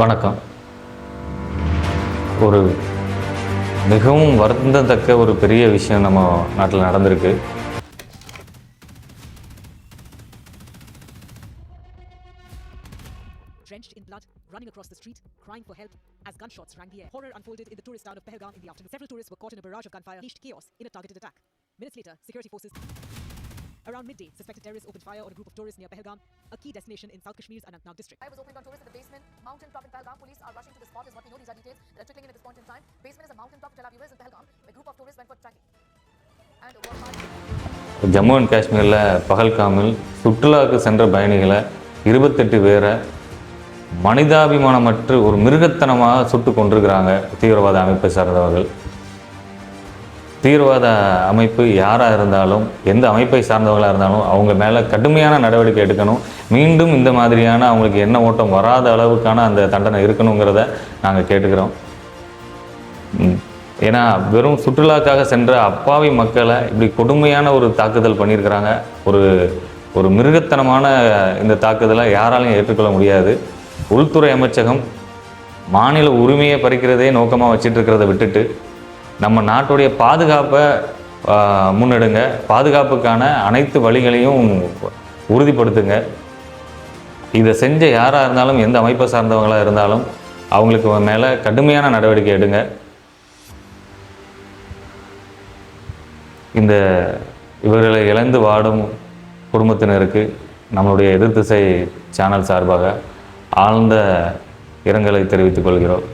வணக்கம் ஒரு மிகவும் வருந்தத்தக்க ஒரு பெரிய விஷயம் நம்ம நாட்டில் நடந்திருக்கு drenched in blood, running across the street, crying for help as gunshots rang the air. Horror unfolded in the tourist town of Pahalgam in the afternoon. Several tourists were caught in a barrage of gunfire, unleashed chaos in a targeted attack. Minutes later, security forces. Around midday, suspected terrorists opened fire on a group of tourists near Pahalgam, a key destination in South Kashmir's Anantnag district. Fire was opened on tourists in the basement. Mountain top in Pahalgam. Police are rushing to the spot, is what we know. These are details that are trickling in at this point in time. Basement is a mountain top. Tel Aviv is in Pahalgam. A group of tourists went for trekking. Jammu and காஷ்மீரில் பகல்காமில் சுற்றுலாவுக்கு சென்ற பயணிகளை இருபத்தெட்டு பேரை மனிதாபிமானமற்று ஒரு மிருகத்தனமாக சுட்டு கொண்டிருக்கிறாங்க தீவிரவாத அமைப்பை சார்ந்தவர்கள் தீவிரவாத அமைப்பு யாராக இருந்தாலும் எந்த அமைப்பை சார்ந்தவங்களாக இருந்தாலும் அவங்க மேலே கடுமையான நடவடிக்கை எடுக்கணும். மீண்டும் இந்த மாதிரியான அவங்களுக்கு என்ன ஓட்டம் வராத அளவுக்கான அந்த தண்டனை இருக்கணுங்கிறத நாங்கள் கேட்டுக்கிறோம். ஏன்னா வெறும் சுற்றுலாக்காக சென்ற அப்பாவி மக்களை இப்படி கொடுமையான ஒரு தாக்குதல் பண்ணியிருக்கிறாங்க. ஒரு ஒரு மிருகத்தனமான இந்த தாக்குதலை யாராலையும் ஏற்றுக்கொள்ள முடியாது. உள்துறை அமைச்சகம் மாநில உரிமையை பறிக்கிறதே நோக்கமாக வச்சிட்டு இருக்கிறத விட்டுட்டு நம்ம நாட்டுடைய பாதுகாப்பை முன்னெடுங்க. பாதுகாப்புக்கான அனைத்து வழிகளையும் உறுதிப்படுத்துங்க. இதை செஞ்ச யாராக இருந்தாலும் எந்த அமைப்பை சார்ந்தவங்களாக இருந்தாலும் அவங்களுக்கு மேலே கடுமையான நடவடிக்கை எடுங்க. இந்த இவர்களை இழந்து வாடும் குடும்பத்தினருக்கு நம்மளுடைய எதிர்த்திசை சேனல் சார்பாக ஆழ்ந்த இரங்கலை தெரிவித்துக் கொள்கிறோம்.